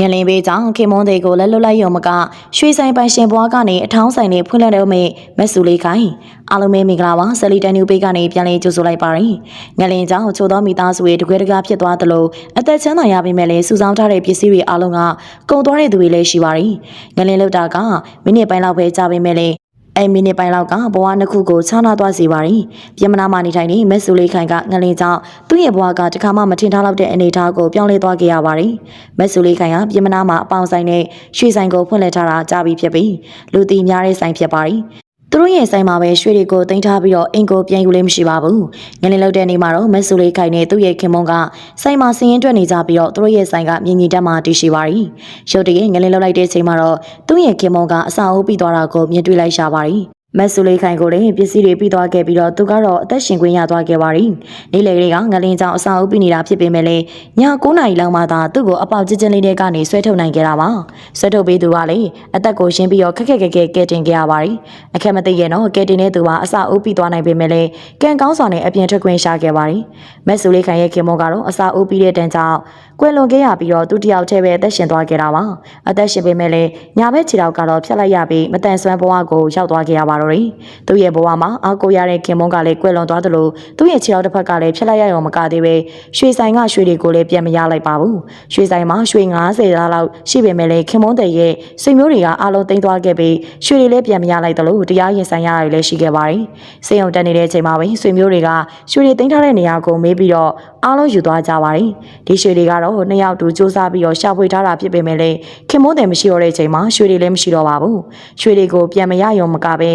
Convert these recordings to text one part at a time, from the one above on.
ငလင်ပေးကြောင့်ခင်မွန်းတွေကိုလက်လွတ်လိုက်ရုံမကရွှေဆိုင်ပိုင်ရှင်ဘွားကနေအထောင်းဆိုင်တွေဖွင့်လှစ်တော့မေမက်ဆူလေးခိုင်အားလုံးပဲမင်္ဂလာပါဆယ်လီတန်နူပေးကနေပြန်လည်ကြိုဆိုလိုက်ပါရယ်ငလင်ကြောင့်ချို့သောမိသားစုတွေတကွဲတကားဖြစ်သွားသလိုအသက်ချမ်းသာရပေမဲ့လည်းစုဆောင်းထားတဲ့ပစ္စည်းတွေအားလုံးကကုန်သွားတဲ့သူတွေလည်းရှိပါရယ်ငလင်လောက်တာကမိနစ်ပိုင်းလောက်ပဲကြာပေမဲ့လည်း အဲ့မိနစ်ပိုင်းလောက်ကဘဝနှစ်ခုကိုခြားနာသွားစေပါရီပြင်မနာမနေထိုင်နေမက်ဆူလေးခိုင်ကငလင်ကြောင့်သူ့ရဲ့ဘဝကတခါမှမထင်ထားလောက်တဲ့အနေအထားကိုပြောင်းလဲသွားခဲ့ရပါရီမက်ဆူလေးခိုင်ကပြင်မနာမှာအပေါင်ဆိုင်နဲ့ရွှေဆိုင်ကိုဖွင့်လှစ်ထားတာကြာပြီဖြစ်ပြီးလူတီများတဲ့ဆိုင်ဖြစ်ပါရီ သူတို့ရဲ့ဆိုင်မှာပဲရွှေတွေကိုတင်ထားပြီးတော့အင်ကိုပြန်ယူလေးမရှိပါဘူး။ငလင်လောက်တဲ့နေ့မှာတော့မက်ဆူလေးခိုင်နဲ့သူ့ရဲ့ခင်မုန်းကဆိုင်မှာစည်ရင်တွက်နေကြပြီးတော့သူတို့ရဲ့ဆိုင်ကမြင်ကြီးတက်မှတည်ရှိပါရီ။ရုတ်တရက်ငလင်လောက်လိုက်တဲ့ချိန်မှာတော့သူ့ရဲ့ခင်မုန်းကအစာအုပ်ပြီးသွားတာကိုမြင်တွေ့လိုက်ရှာပါရီ။ မက်ဆူလေးခိုင်ကိုလည်းပစ္စည်းတွေပြီးသွားခဲ့ပြီးတော့သူကတော့အသက်ရှင်ခွင့်ရသွားခဲ့ပါရီ။နေ့လယ်ကလေးကငလင်းကြောင်အစာအုပ်ပြီးနေတာဖြစ်ပေမဲ့လည်းည9နာရီလောက်မှသာသူ့ကိုအပေါက်ကျကျလေးတွေကနေဆွဲထုတ်နိုင်ခဲ့တာပါ။ဆွဲထုတ်ပေးသူကလည်းအသက်ကိုရှင်းပြီးတော့ခက်ခက်ခက်ခက်ကဲတင်ခဲ့ရပါရီ။အခက်မသိရဲ့နော်ကဲတင်တဲ့သူကအစာအုပ်ပြီးသွားနိုင်ပေမဲ့လည်းကံကောင်းစွာနဲ့အပြင်ထွက်ခွင့်ရှာခဲ့ပါရီ။မက်ဆူလေးခိုင်ရဲ့ခင်မောကတော့အစာအုပ်ပြီးတဲ့တန်းကြောင့်ကွယ်လွန်ခဲ့ရပြီးတော့သူတယောက်တည်းပဲအသက်ရှင်သွားခဲ့တာပါ။အသက်ရှင်ပေမဲ့လည်းညာဘက်ခြေထောက်ကတော့ဖြတ်လိုက်ရပြီးမတန်ဆွမ်းဘဝကိုရောက်သွားခဲ့ရပါတော့တယ်။သူ့ရဲ့ဘဝမှာအားကိုရတဲ့ခင်မုန်းကလည်းကွယ်လွန်သွားသလိုသူ့ရဲ့ခြေထောက်တစ်ဖက်ကလည်းဖြတ်လိုက်ရရုံမကသေးပဲရွှေဆိုင်ကရွှေတွေကိုလည်းပြန်မရလိုက်ပါဘူး။ရွှေဆိုင်မှာရွှေ90သားလောက်ရှိပေမဲ့လည်းခင်မုန်းတဲ့ရဲ့ဆွေမျိုးတွေကအားလုံးတိမ့်သွားခဲ့ပြီးရွှေတွေလည်းပြန်မရလိုက်သလိုတရားရင်ဆိုင်ရတာတွေလည်းရှိခဲ့ပါတယ်။စေယုံတက်နေတဲ့အချိန်မှာပဲဆွေမျိုးတွေကရွှေတွေတိမ့်ထားတဲ့နေရာကိုမေးပြီးတော့အားလုံးယူသွားကြပါတယ်။ဒီရွှေတွေကတော့နှစ်ယောက်တူစူးစမ်းပြီးတော့ရှာဖွေထားတာဖြစ်ပေမဲ့လည်းခင်မုန်းတယ်မရှိတော့တဲ့အချိန်မှာရွှေတွေလည်းမရှိတော့ပါဘူး။ရွှေတွေကိုပြန်မရရုံမကပဲ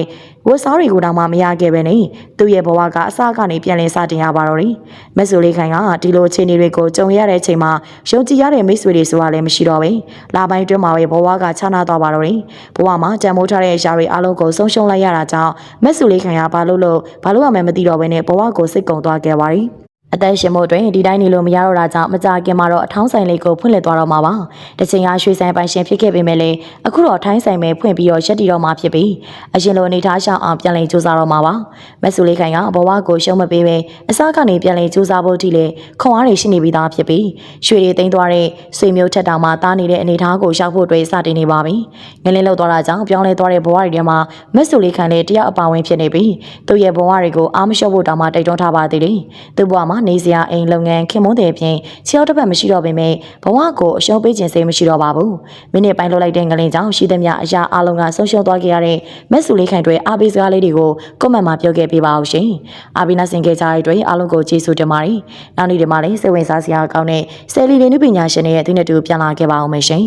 ဝတ်စားတွေကိုတောင်မှမရခဲ့ပဲနဲ့သူ့ရဲ့ဘဝကအစကနေပြန်လည်စတင်ရပါတော့တယ်။မက်ဆူလေးခိုင်ကဒီလိုအခြေအနေတွေကိုကြုံရတဲ့အချိန်မှာယုံကြည်ရတဲ့မိတ်ဆွေတွေဆိုတာလည်းမရှိတော့ပဲ။လာပိုင်းတွင်းမှာပဲဘဝကခြားနာသွားပါတော့တယ်။ဘဝမှာကြံမိုးထားတဲ့အရာတွေအလုံးကိုဆုံးရှုံးလိုက်ရတာကြောင့်မက်ဆူလေးခိုင်ကဘာလို့လို့ဘာလို့ရမှန်းမသိတော့ဘဲနဲ့ဘဝကိုစိတ်ကုံသွားခဲ့ပါရီ။အ သက်ရှင်မှုအတွင်းဒီတိုင်းနေလို့မရတော့တာကြောင့်မကြခင်မှာတော့အထောင်းဆိုင်လေးကိုဖွင့်လှစ်သွားတော့မှာပါ။တစ်ချိန်ကရွှေဆိုင်ပိုင်ရှင်ဖြစ်ခဲ့ပေမဲ့လည်းအခုတော့ထိုင်းဆိုင်ပဲဖွင့်ပြီးတော့ရက်တီတော့မှာဖြစ်ပြီးအရင်လိုအနေထားရှောင်အောင်ပြန်လည်စူးစမ်းတော့မှာပါ။မက်ဆူလေးခိုင်ကဘဝကိုရှုံးမပေးပဲအစကနေပြန်လည်စူးစမ်းဖို့အထိလေခွန်အားတွေရှိနေပြီးသားဖြစ်ပြီးရွှေတွေတိမ့်သွားတဲ့ဆွေမျိုးထက်တောင်မှတားနေတဲ့အနေထားကိုရှောက်ဖို့အတွက်စတင်နေပါပြီ။ငလင်းလောက်သွားတာကြောင့်ပြောင်းလဲသွားတဲ့ဘဝတွေထဲမှာမက်ဆူလေးခိုင်လည်းတယောက်အပါဝင်ဖြစ်နေပြီးသူ့ရဲ့ဘဝတွေကိုအားမလျှော့ဖို့တောင်မှတိုက်တွန်းထားပါသေးတယ်။သူ့ဘဝမှာနေစရာအိမ်လုပ်ငန်းခင်မုန်းတဲ့အပြင်ခြေောက်တစ်ပတ်မရှိတော့ပေမဲ့ဘဝကိုအရှုံးပေးခြင်းစိတ်မရှိတော့ပါဘူးမိနစ်ပိုင်းလွတ်လိုက်တဲ့ငလင်ကြောင့်ရှိသမျှအရာအလုံးကဆုံးရှုံးသွားခဲ့ရတဲ့မက်ဆူလေးခိုင်တွေအားပေးစကားလေးတွေကိုကွန်မန့်မှာပြောခဲ့ပေးပါအောင်ရှင်အားပေးနာဆင်ခဲ့ကြတဲ့အတွက်အားလုံးကိုကျေးဇူးတင်ပါတယ်နောက်နေ့ဒီမှာလည်းစိတ်ဝင်စားစရာကောင်းတဲ့ဆယ်လီလေးနုပညာရှင်တွေရဲ့အသင်းနဲ့တူပြန်လာခဲ့ပါအောင်မယ်ရှင်